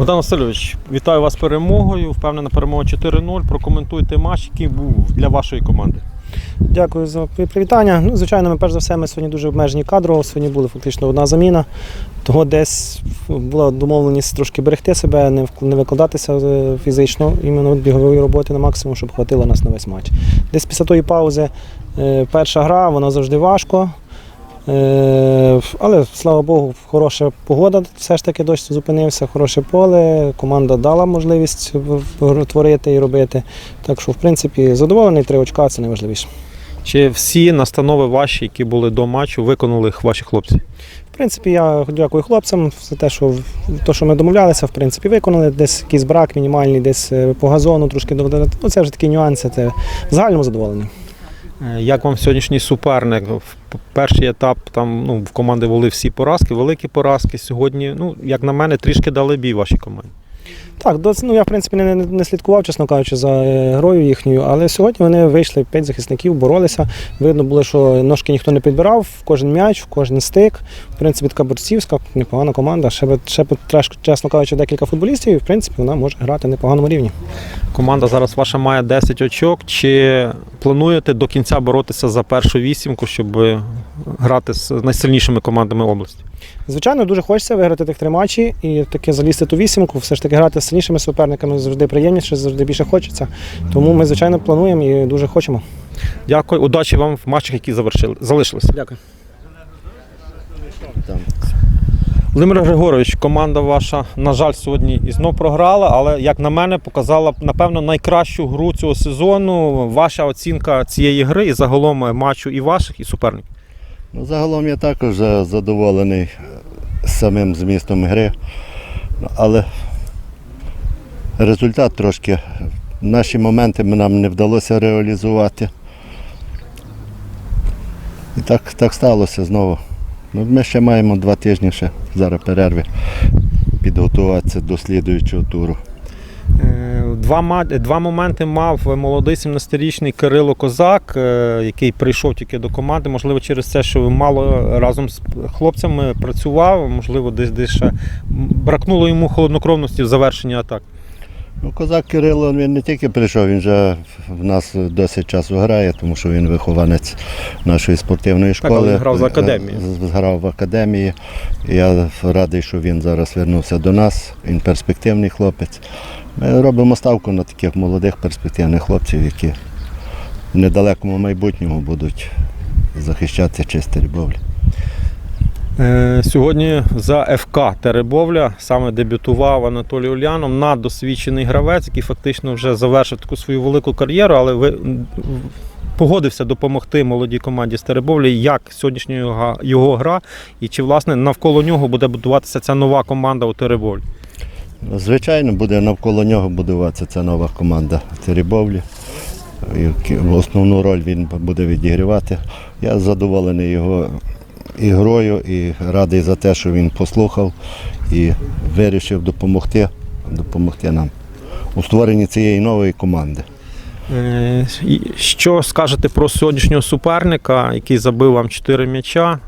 Богдан Васильович, вітаю вас з перемогою. Впевнена перемога 4-0. Прокоментуйте матч, який був для вашої команди. Дякую за привітання. Ну, звичайно, ми перш за все ми сьогодні дуже обмежені кадрово. Сьогодні була фактично одна заміна. Того десь була домовленість трошки берегти себе, не не викладатися е, фізично, іменно бігової роботи на максимум, щоб хватило нас на весь матч. Десь після тої паузи е, перша гра, вона завжди важко. Е, Але слава Богу, хороша погода, все ж таки дощ зупинився, хороше поле. Команда дала можливість творити і робити. Так що, в принципі, задоволений три очка це найважливіше. Чи всі настанови ваші, які були до матчу, виконали ваші хлопці? В принципі, я дякую хлопцям за те, що то, що ми домовлялися, в принципі, виконали. Десь якийсь брак мінімальний, десь е, по газону трошки додати. Ну, це вже такі нюанси. Це в загальному задоволені. Е, Як вам сьогоднішній суперник? В перший етап там ну, в команди були всі поразки, великі поразки. Сьогодні, ну, як на мене, трішки дали бій вашій команді. Так, ну я в принципі не, не, слідкував, чесно кажучи, за е, грою їхньою, але сьогодні вони вийшли п'ять захисників, боролися. Видно було, що ножки ніхто не підбирав, в кожен м'яч, в кожен стик. В принципі, така борцівська, непогана команда. Ще, ще чесно кажучи, декілька футболістів, і в принципі вона може грати на непоганому рівні. Команда зараз ваша має 10 очок. Чи плануєте до кінця боротися за першу вісімку, щоб грати з найсильнішими командами області? Звичайно, дуже хочеться виграти тих три матчі і таки залізти ту вісімку. Все ж таки грати з сильнішими суперниками завжди приємніше, завжди більше хочеться. Тому ми, звичайно, плануємо і дуже хочемо. Дякую, удачі вам в матчах, які завершили залишилися. Дякую. Володимир Григорович, команда ваша, на жаль, сьогодні і знов програла, але як на мене, показала напевно найкращу гру цього сезону. Ваша оцінка цієї гри і загалом матчу і ваших, і суперників. Ну, загалом я також задоволений е, самим змістом гри, Ну, але результат трошки. Наші моменти нам не вдалося реалізувати. І так, так сталося знову. Ну, ми ще маємо два тижні ще зараз перерви підготуватися до слідуючого туру. Два, два моменти мав молодий 17-річний Кирило Козак, е, який прийшов тільки до команди. Можливо, через те, що мало разом з хлопцями працював, можливо, десь десь ще бракнуло йому холоднокровності в завершенні атак. Ну, козак Кирило він не тільки прийшов, він вже в нас досить часу грає, тому що він вихованець нашої спортивної але школи. він грав за академією. З- Грав в академії. Я радий, що він зараз вернувся до нас. Він перспективний хлопець. Ми робимо ставку на таких молодих перспективних хлопців, які в недалекому майбутньому будуть захищати чисте рибовлі. Е, Сьогодні за ФК Теребовля саме дебютував Анатолій Ульянов, наддосвідчений гравець, який фактично вже завершив таку свою велику кар'єру, але погодився допомогти молодій команді з Теребовлі. Як сьогоднішня його гра, і чи власне навколо нього буде будуватися ця нова команда у Теребовлі? Звичайно, буде навколо нього будуватися ця нова команда Теребовлі. Основну роль він буде відігрівати. Я задоволений його ігрою і радий за те, що він послухав і вирішив допомогти, допомогти нам у створенні цієї нової команди. Е, Що скажете про сьогоднішнього суперника, який забив вам 4 м'яча?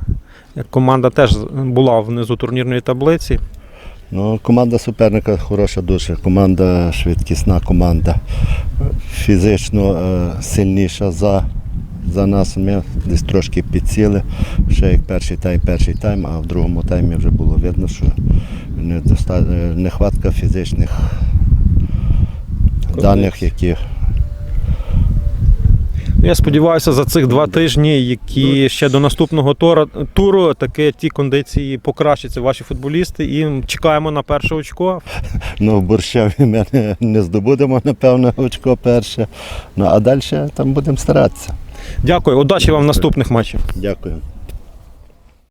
Команда теж була внизу турнірної таблиці. Ну, команда суперника хороша дуже, команда швидкісна, команда фізично е, сильніша за, за нас. Ми десь трошки підсіли. Ще як перший тайм, перший тайм, а в другому таймі вже було видно, що недоста... е, нехватка фізичних даних, які Я сподіваюся, за цих два тижні, які ще до наступного туру, таки ті кондиції покращаться ваші футболісти. І чекаємо на перше очко. ну, в борщаві ми не, не здобудемо, напевно, очко перше. Ну, а далі там будемо старатися. Дякую, удачі вам в наступних матчах. Дякую.